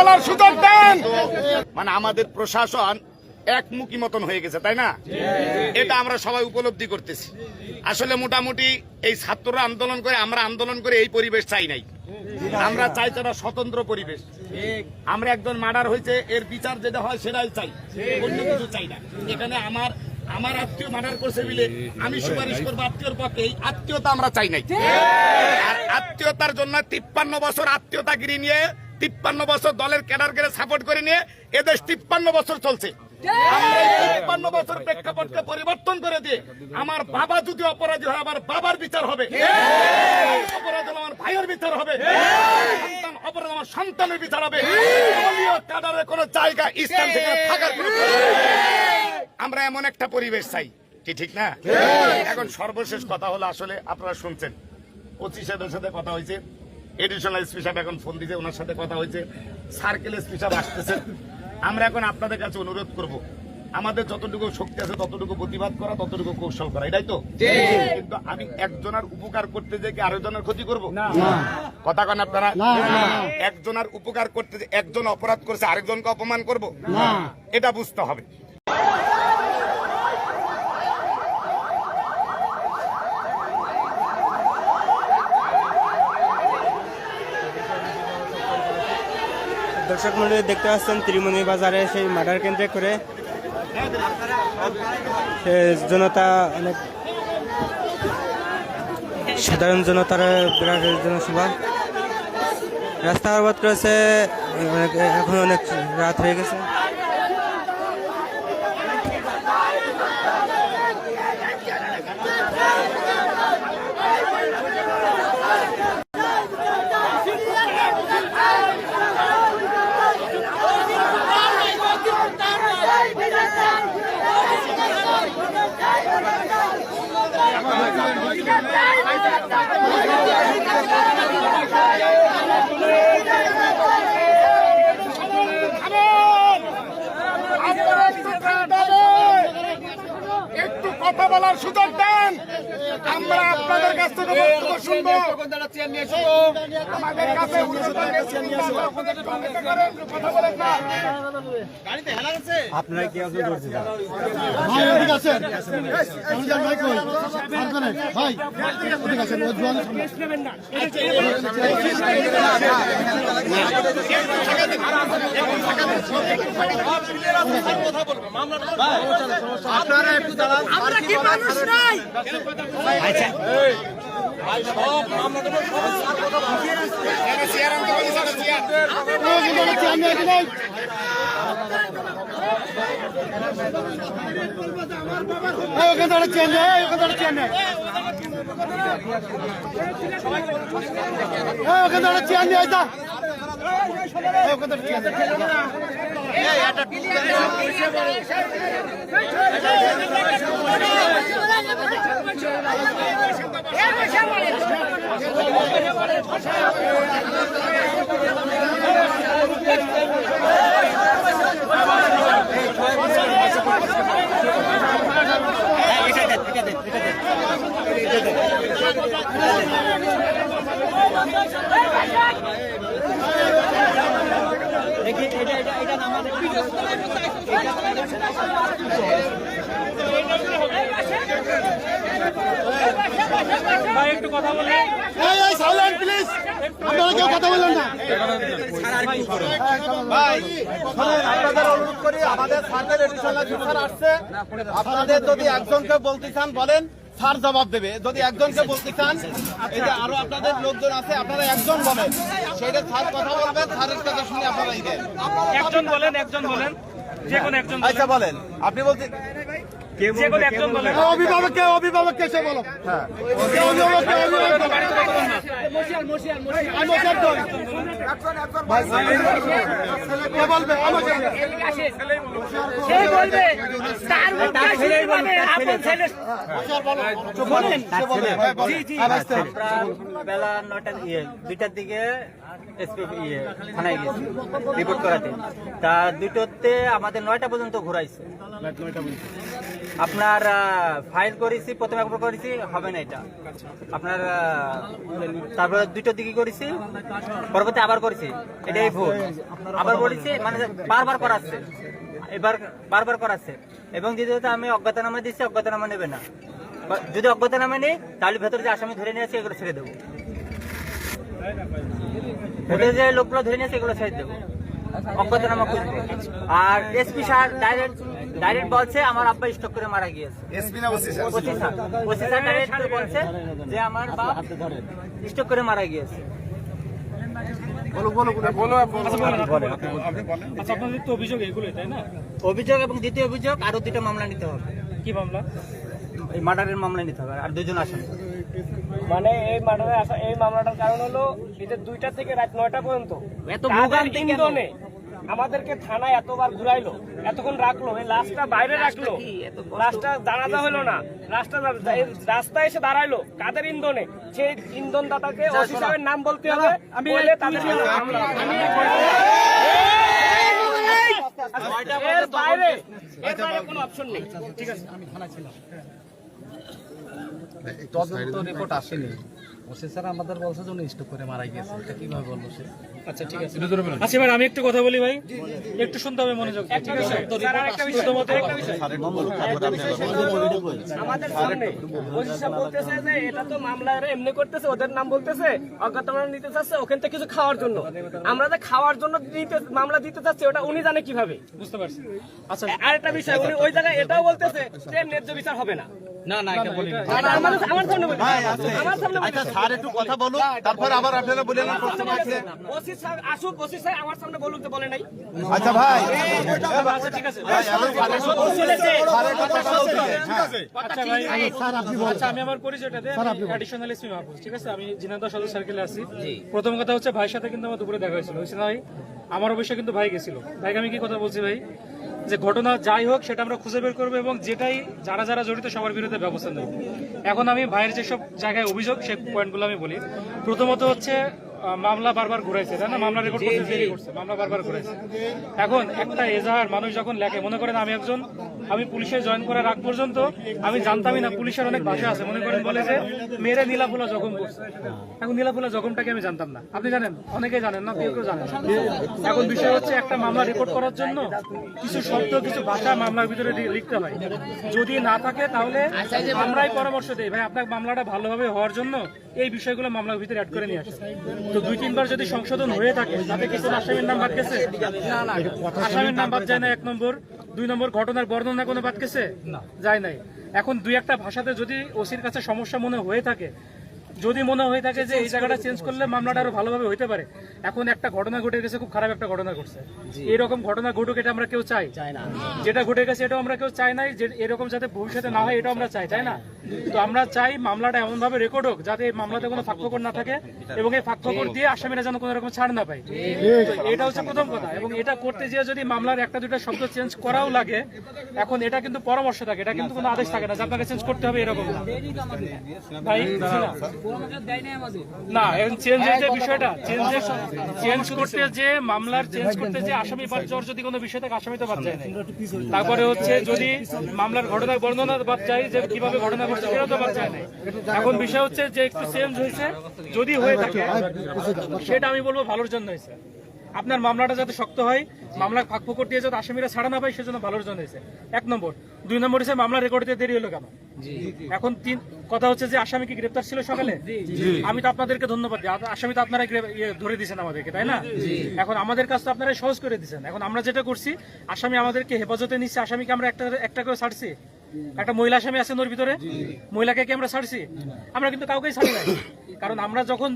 বলার সুযোগ দেন। মানে আমাদের প্রশাসন একমুখী মতন হয়ে গেছে, তাই না? এটা আমরা সবাই উপলব্ধি করতেছি। আসলে মোটামুটি এই ছাত্ররা আন্দোলন করে, আমরা আন্দোলন করে এই পরিবেশ চাই নাই। আমরা চাই তারা স্বতন্ত্র পরিবেশ। আমরা একজন মার্ডার হয়েছে, এর বিচার যেটা হয় সেটাই চাই, অন্য কিছু চাই না। এখানে আমার আমার আত্মীয় মার্ডার করছে বলে আমি সুপারিশ করব আত্মীয়র পক্ষে, এই আত্মীয়তা আমরা চাই নাই। আর আত্মীয়তার জন্য তিপ্পান্ন বছর আত্মীয়তাগিরি নিয়ে তিপ্পান্ন বছর দলের ক্যাডারকে সাপোর্ট করে নিয়ে এদেশ তিপ্পান্ন বছর চলছে। আমরা তিপ্পান্ন বছর প্রেক্ষাপটকে পরিবর্তন করে দিয়ে আমার বাবা যদি অপরাধী হয় আমার বাবার বিচার হবে। অপরাধ হলে আমার ভাইয়ের বিচার হবে। সন্তান অপরাধ আমার সন্তানের বিচার হবে। ক্যাডারের কোনো জায়গা ইসলাম থেকে থাকার। আমরা এমন একটা পরিবেশ চাই কি ঠিক না? এখন সর্বশেষ কথা হলো আসলে আপনারা শুনছেন সাহেবের সাথে কথা হয়েছে এডিশনাল এসপি সাহেব এখন ফোন দিয়েছে ওনার সাথে কথা হয়েছে। সার্কেল এসপি সাহেব আসতেছেন আমরা এখন আপনাদের কাছে অনুরোধ করব। আমাদের যতটুকু শক্তি আছে ততটুকু প্রতিবাদ করা ততটুকু কৌশল করা এটাই তো? কিন্তু আমি একজনের উপকার করতে যে কি আরেকজনের ক্ষতি করব? কথা কন আপনারা। একজনের উপকার করতে যে একজন অপরাধ করছে আরেকজনকে অপমান করব? এটা বুঝতে হবে। দর্শক মন্ডলী দেখতে পাচ্ছেন ত্রিমণি বাজারে সেই মার্ডার কেন্দ্রে করে। জনতা অনেক সাধারণ জনতার বিরাট জনসভা। রাস্তা অবরোধ করেছে এখন অনেক রাত হয়ে গেছে। বলার সুযোগ দেন। আমরা আপনাদের কাছ থেকে বক্তব্য শুনব। আমাদের কাছে কথা বলেন না। আপনারা কি আছেন ভাই ওদিকে আছেন রমজান ভাই কই? সাবধানে। ভাই ওদিকে আছেন ওই জোয়ানের সামনে। চেয়ার আনতে বলিস একটা ওখানে তো অনেক চেয়ার নেই, এই ওখানে চেয়ার নেই। এই ওখানে চেয়ার নেই, এই, এই. আপনারা কেউ কথা না। আপনাদের অনুরোধ করি আমাদের স্যারদের এডিশনাল স্যার আসছে। আপনাদের যদি একজনকে বলতে চান বলেন স্যার জবাব দেবে। যদি একজনকে বলতে চান এই যে আরও আপনাদের লোকজন আছে আপনারা একজন বলেন। সেইটা স্যার কথা বলবেন স্যারের কথা শুনে আপনারা দেন একজন বলেন একজন বলেন। যে কোনো একজন আচ্ছা বলেন। আপনি বলতে যে কোনো একজন বলেন এই অভিভাবক কে অভিভাবক কে সে বলো। বেলা। নয়টা ইয়ে দুইটার দিকে ইয়ে থানায় গেছি রিপোর্ট করাতে। তা দুটোতে আমাদের নয়টা পর্যন্ত ঘুরাইছে। আপনার ফাইল করেছি, প্রথমে একবার করেছি, হবে না এটা। আপনার তারপরে দুটো দিকে করেছি, পরবর্তী আবার করেছি, এটাই ভুল। আবার বলেছি মানে বারবার করাচ্ছে। এবার বারবার করাচ্ছে। এবং দ্বিতীয়ত আমি অজ্ঞাতনামা দিচ্ছি অজ্ঞাতনামা নেবে না। যদি অজ্ঞাতনামা নেই, তাহলে ভেতরে যে আসামি ধরে নিয়ে আসি এগুলো ছেড়ে দেবো। ভেতরে যে লোকগুলো ধরে নিয়ে আসি এগুলো ছেড়ে দেবো। অজ্ঞাতনামা আর এসপি স্যার ডাইরেক্ট ডাইরেক্ট বলছে আমার আব্বা স্টক করে মারা গিয়েছে। OC sir? ডাইরেক্ট বলছে যে আমার বাপ স্টক করে মারা গিয়েছে। আচ্ছা অভিযোগ এবং দ্বিতীয় অভিযোগ আরও দুটো মামলা নিতে হবে। কি মামলা? এই মার্ডারের মামলা নিতে হবে আর দুজন আসামি মানে এই মার্ডারে আসা এই মামলাটার কারণ হলো এদের দুইটা থেকে রাত নয়টা পর্যন্ত। এত ভোগান্তি আমাদেরকে থানায় এতবার ঘুরাইলো এতক্ষণ রাখল এই লাশটা বাইরে রাখল লাশটা দাঁড়াতে হলো না লাশটা রাস্তায় এসে দাঁড়াইলো কাদের ইন্ধনে সেই ইন্ধন দাতাকে ওসি সাহেবের নাম বলতে হবে আমি এর বাইরে এর বাইরে কোনো অপশন নেই ঠিক আছে তদন্ত রিপোর্ট আসেনি ওসি স্যার আমাদের বলছে যে উনি স্টক করে মারা গিয়েছে। এটা কীভাবে বলল সে? আচ্ছা ঠিক আছে। আচ্ছা এবার আমি একটু কথা বলি ভাই। একটু শুনতে হবে মনোযোগ একটা বিষয় স্যার, আর একটা বিষয়। প্রথমত একটা বিষয়। আমাদের সামনে। ওসি সাহেব বলতেছে যে এটা তো মামলা এমনি করতেছে ওদের নাম বলতেছে অজ্ঞাতনামা নিতে চাচ্ছে ওখান থেকে কিছু খাওয়ার জন্য। আমরা যে খাওয়ার জন্য দিতে মামলা দিতে চাচ্ছি ওটা উনি জানে কীভাবে? বুঝতে পারছি। আচ্ছা আর একটা বিষয় উনি ওই জায়গায় এটাও বলতেছে যে ন্যায্য বিচার হবে না। না না এটা বলি আমার আমার সামনে বলি আমার সামনে বলি আচ্ছা স্যার একটু কথা বলুন। তারপর আবার আপনারা বলে না প্রশ্ন আছে ওসি স্যার আসুক ওসি স্যার আমার সামনে বলুন তো বলে নাই। আচ্ছা ভাই। আচ্ছা ঠিক আছে। আচ্ছা ভাই স্যার আপনি বলেন। আচ্ছা আমি আমার পরিচয়টা দিই। অ্যাডিশনাল এসপি মাহফুজ ঠিক আছে? আমি জিনাদা সদর সার্কেলে আছি। প্রথম কথা হচ্ছে ভাইয়ের সাথে কিন্তু আমার দুপুরে দেখা হয়েছিল। ভাই? আমার অবশ্যই কিন্তু ভাই গেছিল। ভাইকে আমি কি কথা বলছি ভাই? যে ঘটনা যাই হোক, সেটা আমরা খুঁজে বের করব এবং যেটাই যারা যারা জড়িত সবার বিরুদ্ধে ব্যবস্থা নেব। এখন আমি ভাইয়ের যেসব জায়গায় অভিযোগ, সে পয়েন্টগুলো আমি বলি। প্রথমত হচ্ছে মামলা বারবার ঘুরাইছে, তাই না? মামলা রেকর্ড করছে মামলা বারবার ঘুরাইছে। এখন একটা এজাহার মানুষ যখন লেখে, মনে করেন আমি একজন, আমি পুলিশে জয়েন করার আগ পর্যন্ত আমি জানতামই না, পুলিশের অনেক ভাষা আছে। মনে করেন বলে যে, মেরে নীলাফুলা জখম করছে। এখন নীলাফুলা জখমটাকে আমি জানতাম না। আপনি জানেন? অনেকেই জানেন না, কেউ কেউ জানেন এখন বিষয় হচ্ছে, একটা মামলা রেকর্ড করার জন্য কিছু শব্দ কিছু ভাষা মামলার ভিতরে লিখতে হয়। যদি না থাকে, তাহলে আমরাই পরামর্শ দিই। ভাই, আপনার মামলাটা ভালোভাবে হওয়ার জন্য এই বিষয়গুলো মামলার ভিতরে অ্যাড করে নিয়ে আসে তো দুই তিনবার যদি সংশোধন হয়ে থাকে তাতে কিছু আসামির নাম বাদ গেছে? আসামির নাম বাদ যায় না এক নম্বর দুই নম্বর ঘটনার বর্ণনা কোনো বাদ গেছে? যায় নাই। এখন দুই একটা ভাষাতে যদি ওসির কাছে সমস্যা মনে হয়ে থাকে যদি মনে হয়ে থাকে যে এই জায়গাটা চেঞ্জ করলে মামলাটা আরও ভালোভাবে হইতে পারে। এখন একটা ঘটনা ঘটে গেছে খুব খারাপ একটা ঘটনা ঘটছে। এরকম ঘটনা ঘটুক এটা আমরা কেউ চাই। যেটা ঘটে গেছে এটাও আমরা কেউ চাই নাই যে এরকম যাতে ভবিষ্যতে না হয় এটাও আমরা চাই তাই না? তো আমরা চাই মামলাটা এমন ভাবে রেকর্ড হোক যাতে এই মামলাতে কোনো ফাঁকফোকর না থাকে এবং এই ফাঁকফোকর দিয়ে আসামিরা যেন কোনো রকম ছাড় না পায়। এটা হচ্ছে প্রথম কথা এবং এটা করতে গিয়ে যদি মামলার একটা দুটা শব্দ চেঞ্জ করাও লাগে এখন এটা কিন্তু পরামর্শ থাকে এটা কিন্তু কোনো আদেশ থাকে না যে আপনাকে চেঞ্জ করতে হবে এরকম না। ভাই না। বিষয়টা। চেঞ্জ করতে যে মামলার চেঞ্জ করতে যে আসামি যদি কোনো বিষয় আসামি তো বাদ যায় তারপরে হচ্ছে যদি মামলার ঘটনার বর্ণনা বাদ যায় যে কীভাবে ঘটনা ঘটছে, সেটা তো বাদ যায় না এখন বিষয় হচ্ছে যে একটু চেঞ্জ হয়েছে। যদি হয়ে থাকে, সেটা আমি বলব ভালোর জন্য হয়েছে আপনার মামলাটা যাতে শক্ত হয় মামলা ফাঁকফোকর দিয়ে যাতে আসামিরা ছাড়া না পায় সেজন্য ভালোর জন্য হয়েছে। এক নম্বর। দুই নম্বর হচ্ছে মামলা রেকর্ড দিতে দেরি হলো কেন? এখন তিন কথা হচ্ছে যে আসামি কি গ্রেপ্তার ছিল সকালে? আমি তো আপনাদেরকে ধন্যবাদ দিই। আসামি তো আপনারা ইয়ে ধরে দিয়েছেন আমাদেরকে তাই না? এখন আমাদের কাজ তো আপনারা সহজ করে দিয়েছেন। এখন আমরা যেটা করছি আসামি আমাদেরকে হেফাজতে নিচ্ছে আসামিকে আমরা একটা একটা করে ছাড়ছি। একটা মহিলা আসামি আছে ওর ভিতরে? মহিলাকে কি আমরা ছাড়ছি? আমরা কিন্তু কাউকেই ছাড়ি নাই। কারণ আমরা যখন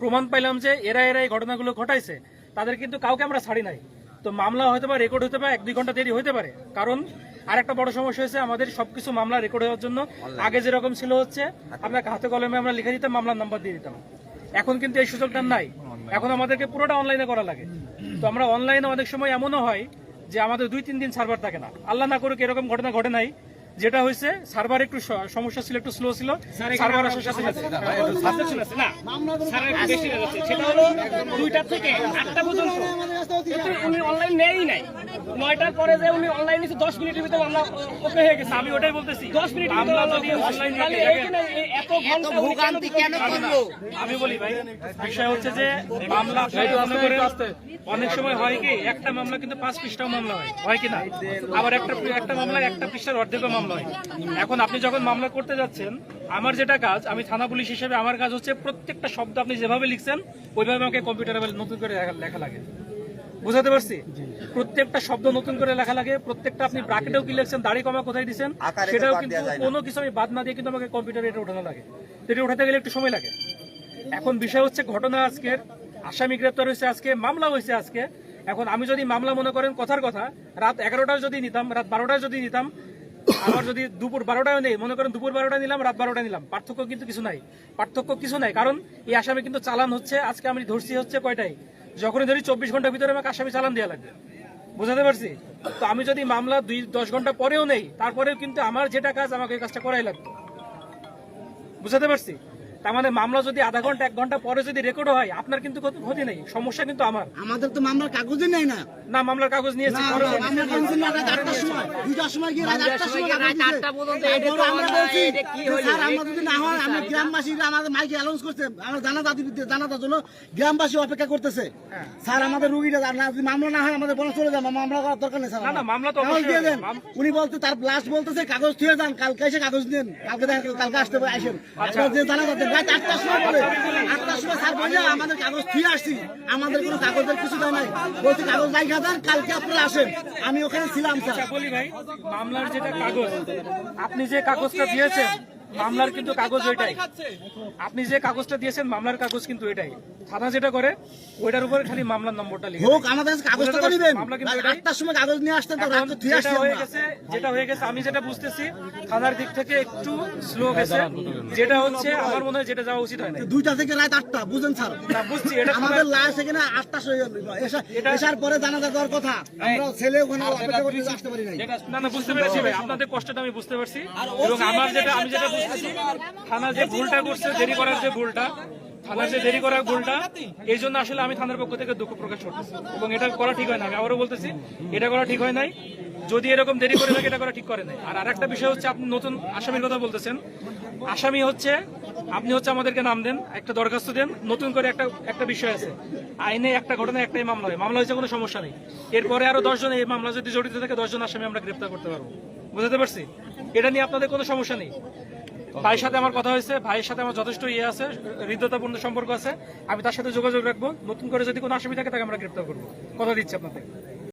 প্রমাণ পাইলাম যে এরা এরা এই ঘটনাগুলো ঘটাইছে তাদের কিন্তু কাউকে আমরা ছাড়ি নাই। তো মামলা হয়তো বা রেকর্ড হতে পারে এক দুই ঘণ্টা দেরি হতে পারে। কারণ আর একটা বড় সমস্যা হয়েছে আমাদের সবকিছু মামলা রেকর্ড হওয়ার জন্য। আগে যেরকম ছিল হচ্ছে আপনার হাতে কলমে আমরা লিখে দিতাম মামলার নাম্বার দিয়ে দিতাম। এখন কিন্তু এই সুযোগটা নাই। এখন আমাদেরকে পুরোটা অনলাইনে করা লাগে। তো আমরা অনলাইনে অনেক সময় এমনও হয় যে আমাদের দুই তিন দিন সার্ভার থাকে না। আল্লাহ না করুক এরকম ঘটনা ঘটে নাই। যেটা হয়েছে সার্ভার একটু সমস্যা ছিল একটু স্লো ছিল সার্ভার না সেটা হলো দুইটা থেকে আটটা পর্যন্ত। উনি অনলাইন নেই নাই। নয়টার পরে যে উনি অনলাইন নিচ্ছে দশ মিনিটের ভিতরে আমরা ওকে হয়ে গেছে। আমি ওটাই বলতেছি। দশ মিনিট আমরা যদি অনলাইন তাহলে এইখানে এই এত ঘণ্টা ভোগান্তি কেন করল? আমি বলি ভাই বিষয় হচ্ছে যে মামলা অনেক সময় হয় কি একটা মামলা কিন্তু পাঁচ পৃষ্ঠাও মামলা হয়। হয় কি না? আবার একটা একটা মামলা একটা পৃষ্ঠার অর্ধেকও মামলা হয়। এখন আপনি যখন মামলা করতে যাচ্ছেন আমার যেটা কাজ আমি থানা পুলিশ হিসেবে আমার কাজ হচ্ছে প্রত্যেকটা শব্দ আপনি যেভাবে লিখছেন ওইভাবে আমাকে কম্পিউটারে নতুন করে লেখা লাগে। বুঝাতে পারছি? প্রত্যেকটা শব্দ নতুন করে লেখা লাগে প্রত্যেকটা আপনি ব্রাকেটেও কি লিখছেন দাড়ি কমা কোথায় দিচ্ছেন সেটাও কিন্তু কোনো কিছু আমি বাদ না দিয়ে কিন্তু আমাকে কম্পিউটারে এটা উঠানো লাগে। এটা উঠাতে গেলে একটু সময় লাগে। এখন বিষয় হচ্ছে ঘটনা আজকের। আসামি গ্রেপ্তার হয়েছে আজকে মামলা হয়েছে আজকে। এখন আমি যদি মামলা মনে করেন কথার কথা রাত এগারোটায় যদি নিতাম রাত বারোটায় যদি নিতাম আবার যদি দুপুর বারোটায় নেই মনে করেন দুপুর বারোটা নিলাম রাত বারোটা নিলাম পার্থক্য কিন্তু কিছু নাই। পার্থক্য কিছু নাই কারণ এই আসামি কিন্তু চালান হচ্ছে আজকে আমি ধরছি হচ্ছে কয়টায়? যখনই ধরি চব্বিশ ঘণ্টার ভিতরে আমাকে আসামি চালান দেওয়া লাগবে। বুঝাতে পারছি? তো আমি যদি মামলা দুই, দশ ঘণ্টা পরেও নেই, তারপরেও কিন্তু আমার যেটা কাজ, আমাকে এই কাজটা করাই লাগবে বুঝাতে পারছি? তার মানে মামলা যদি আধা ঘণ্টা এক ঘণ্টা পরে যদি রেকর্ড হয় আপনার কিন্তু কোনো ক্ষতি নেই। সমস্যা কিন্তু আমার। আমাদের তো মামলার কাগজই নেই না। না মামলার কাগজ নিয়েছি। পরে- আমরা কাউন্সিল না রাত আটটার সময়। দুইটার সময় গিয়ে রাত আটটার সময় কাগজ দিছে। তারপরে আমরা বলছি যে, স্যার আমরা যদি না হয় আমরা গ্রামবাসীরা আমাদের মাইকে অ্যানাউন্স করছে আমরা জানাজা দিতে জানাজার জন্য গ্রামবাসী অপেক্ষা করতেছে। স্যার আমাদের রুগীটা না যদি মামলা না হয় আমাদের বলে চলে যান মামলা করার দরকার নেই স্যার না, না, মামলা তো অবশ্যই দিয়ে দেন। উনি বলতে তার লাস্ট বলতেছে কাগজ দিয়ে যান কালকে এসে কাগজ দেন কালকে দেখেন কালকে আসতে পারে আসেন। আচ্ছা। যে দেন রাত আটটার সময় বলে আটটার সময় স্যার বলে আমাদের কাগজ দিয়ে আসছি আমাদের কোনো কাগজের কিছু দেয় নাই। বলছি কাগজ দেন কালকে আপনারা আসেন। আমি ওখানে ছিলাম স্যার। আচ্ছা, বলি ভাই মামলার যেটা কাগজ আপনি যে কাগজটা দিয়েছেন মামলার কিন্তু কাগজ ওইটাই আপনি যে কাগজটা দিয়েছেন মামলার কাগজ কিন্তু এটাই। থানা যেটা করে ওইটার উপরে খালি মামলার নম্বরটা লিখে হোক আমাদের কাছে কাগজটা তো নিবেন। মামলা কিন্তু এটাই। আটটার সময় কাগজ নিয়ে আসতেন তো রাত ধুয়ে যেটা হয়ে গেছে যেটা হয়ে গেছে আমি যেটা বুঝতেছি থানার দিক থেকে একটু স্লো গেছে। যেটা হচ্ছে আমার মনে হয় যেটা যাওয়া উচিত হয় না দুইটা থেকে রাত আটটা বুঝেন স্যার। না বুঝছি এটা আমাদের লাশ এখানে আটটা এসার পরে জানাজা দেওয়ার কথা। আমরা ছেলে ওখানে অপেক্ষা করতে আসতে পারি নাই। না না বুঝতে পেরেছি ভাই। আপনাদের কষ্টটা আমি বুঝতে পারছি। এবং আমার যেটা আমি যেটা থানা যে ভুলটা করছে, দেরি করার যে ভুলটা, থানার যে দেরি করার ভুলটা, এই জন্য আসলে আমি থানার পক্ষ থেকে দুঃখ প্রকাশ করতেছি এবং এটা করা ঠিক হয় না। আমি আবারও বলতেছি, এটা করা ঠিক হয় নাই। যদি এরকম দেরি করে থাকে, এটা করা ঠিক করে নাই। আর আরেকটা বিষয় হচ্ছে, আপনি নতুন আসামির কথা বলতেছেন। আসামি হচ্ছে, আপনি হচ্ছে আমাদেরকে নাম দেন, একটা দরখাস্ত দেন, নতুন করে একটা একটা বিষয় আছে। আইনে একটা ঘটনা একটাই মামলা হয়। মামলা হয়েছে, কোনো সমস্যা নেই। এরপরে আরও দশজন এই মামলা যদি জড়িত থাকে দশজন আসামি আমরা গ্রেপ্তার করতে পারব। বুঝতে পারছি? এটা নিয়ে আপনাদের কোনো সমস্যা নেই। ভাইয়ের সাথে আমার কথা হয়েছে, ভাইয়ের সাথে আমার যথেষ্ট ইয়ে আছে, হৃদ্যতাপূর্ণ সম্পর্ক আছে। আমি তার সাথে যোগাযোগ রাখব। নতুন করে যদি কোনো অসুবিধা থাকে তাকে আমরা গ্রেপ্তার করব। কথা দিচ্ছি আপনাদের